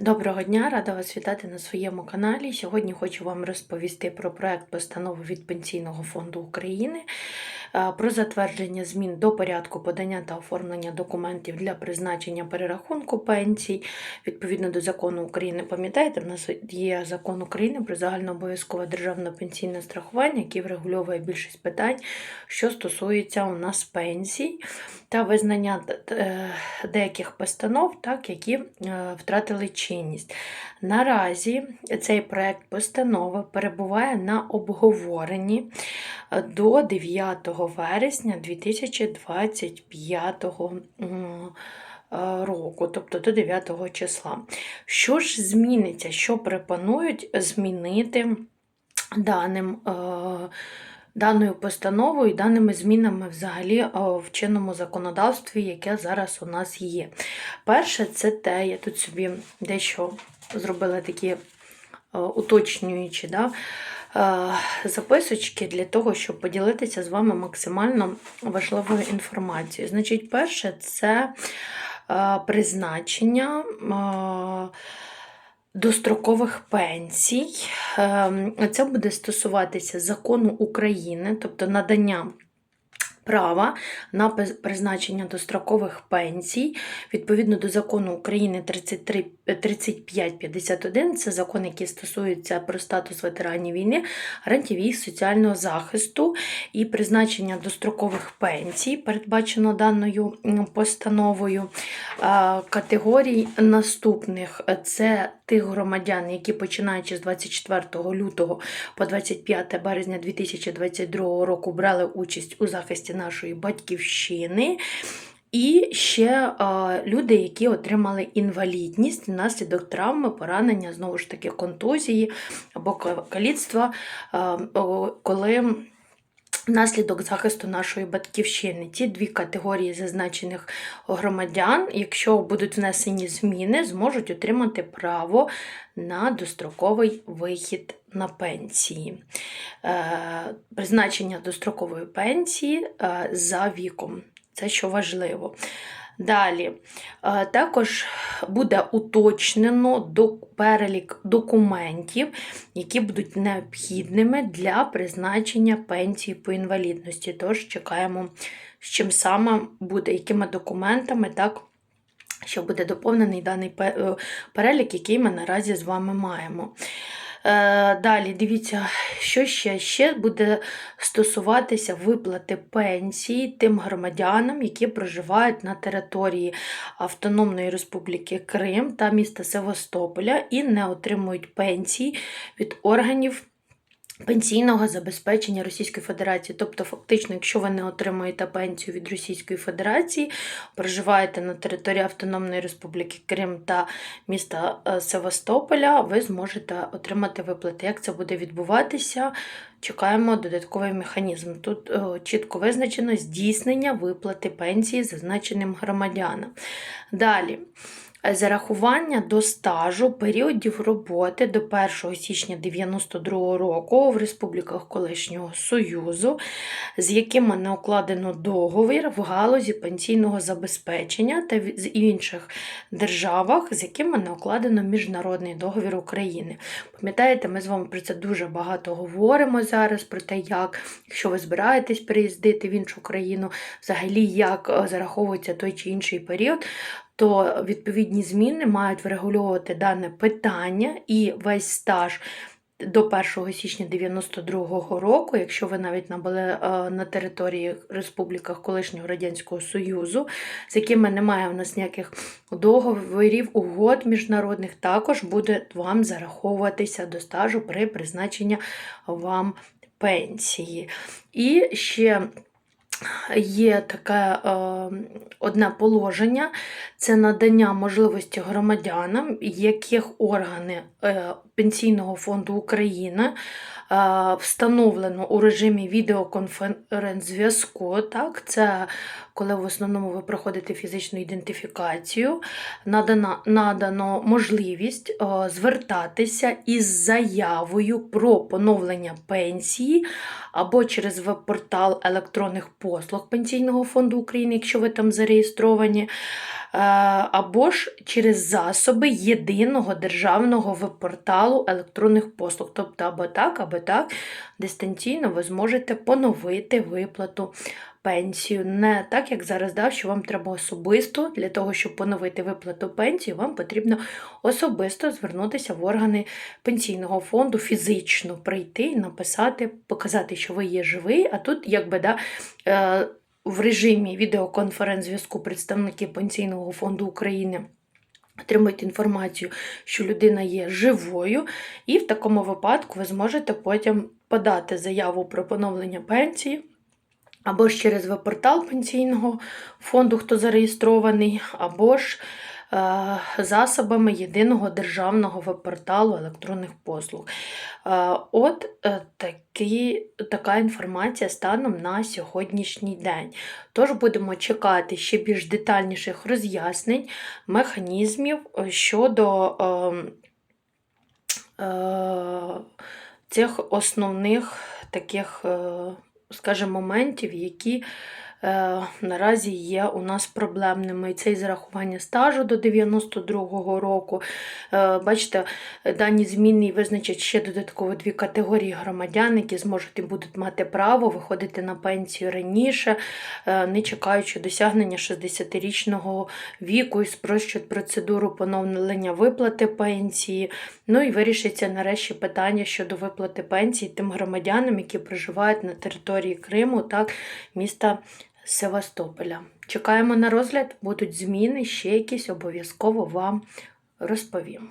Доброго дня, рада вас вітати на своєму каналі. Сьогодні хочу вам розповісти про проект постанови від Пенсійного фонду України про затвердження змін до порядку подання та оформлення документів для призначення перерахунку пенсій відповідно до закону України. Пам'ятаєте, в нас є закон України про загальнообов'язкове державне пенсійне страхування, який врегульовує більшість питань, що стосується у нас пенсій та визнання е, деяких постанов, так, які е, втратили чинність. Наразі цей проект постанови перебуває на обговоренні е, до 9 вересня 2025 року, тобто до 9 числа. Що ж зміниться, що пропонують змінити даним даною постановою даними змінами взагалі в чинному законодавстві, яке зараз у нас є. Перше, це те, я тут собі дещо зробила такі уточнюючі да, записочки для того, щоб поділитися з вами максимально важливою інформацією. Значить, перше, це призначення дострокових пенсій. Це буде стосуватися закону України, тобто надання права на призначення дострокових пенсій відповідно до закону України 33, 3551, це закон, який стосується про статус ветеранів війни, гарантів соціального захисту і призначення дострокових пенсій, передбачено даною постановою категорій наступних це тих громадян, які починаючи з 24 лютого по 25 березня 2022 року брали участь у захисті нашої батьківщини. І ще люди, які отримали інвалідність внаслідок травми, поранення, знову ж таки, контузії або каліцтва, коли Внаслідок захисту нашої батьківщини. Ті дві категорії зазначених громадян, якщо будуть внесені зміни, зможуть отримати право на достроковий вихід на пенсії. Е, призначення дострокової пенсії е, за віком. Це що важливо. Далі е, також буде уточнено перелік документів, які будуть необхідними для призначення пенсії по інвалідності. Тож чекаємо, з чим саме буде, якими документами, так, що буде доповнений даний е, перелік, який ми наразі з вами маємо. Е, далі, дивіться, що ще? Ще буде стосуватися виплати пенсії тим громадянам, які проживають на території Автономної Республіки Крим та міста Севастополя і не отримують пенсії від органів пенсійного забезпечення Російської Федерації. Тобто, фактично, якщо ви не отримуєте пенсію від Російської Федерації, проживаєте на території Автономної Республіки Крим та міста е, Севастополя, ви зможете отримати виплати. Як це буде відбуватися? Чекаємо додатковий механізм. Тут о, е, чітко визначено здійснення виплати пенсії зазначеним громадянам. Далі. Зарахування до стажу періодів роботи до 1 січня 1992 року в республіках колишнього Союзу, з якими не укладено договір в галузі пенсійного забезпечення та з інших державах, з якими не укладено міжнародний договір України. Пам'ятаєте, ми з вами про це дуже багато говоримо зараз, про те, як, якщо ви збираєтесь переїздити в іншу країну, взагалі як е, зараховується той чи інший період то відповідні зміни мають врегульовувати дане питання і весь стаж. До 1 січня 92-го року, якщо ви навіть набули е, на території республіках колишнього Радянського Союзу, з якими немає в нас ніяких договорів, угод міжнародних, також буде вам зараховуватися до стажу при призначенні вам пенсії. І ще Є таке е, одне положення, це надання можливості громадянам, яких органи е, Пенсійного фонду України встановлено у режимі відеоконференц-зв'язку. Так, Це коли в основному ви проходите фізичну ідентифікацію, надано, надано можливість звертатися із заявою про поновлення пенсії або через веб-портал електронних послуг Пенсійного фонду України, якщо ви там зареєстровані. Або ж через засоби єдиного державного веб-порталу електронних послуг. Тобто, або так, або так, дистанційно ви зможете поновити виплату пенсію. Не так, як зараз дав, що вам треба особисто для того, щоб поновити виплату пенсії, вам потрібно особисто звернутися в органи пенсійного фонду, фізично прийти написати, показати, що ви є живий, а тут, якби да. В режимі відеоконференц-зв'язку представники Пенсійного фонду України отримують інформацію, що людина є живою, і в такому випадку ви зможете потім подати заяву про поновлення пенсії. Або ж через веб-портал пенсійного фонду, хто зареєстрований, або ж засобами єдиного державного веб-порталу електронних послуг. Е, от е, такі, така інформація станом на сьогоднішній день. Тож будемо чекати ще більш детальніших роз'яснень, механізмів е, щодо е, е, цих основних таких. Е, скажімо, моментів, які е, наразі є у нас проблемними. І це і зарахування стажу до 92-го року. Е, бачите, дані зміни визначать ще додатково дві категорії громадян, які зможуть і будуть мати право виходити на пенсію раніше, е, не чекаючи досягнення 60-річного віку і спрощують процедуру поновлення виплати пенсії. Ну і вирішиться нарешті питання щодо виплати пенсії тим громадянам, які проживають на території Криму, так, міста Севастополя. Чекаємо на розгляд, будуть зміни, ще якісь обов'язково вам розповім.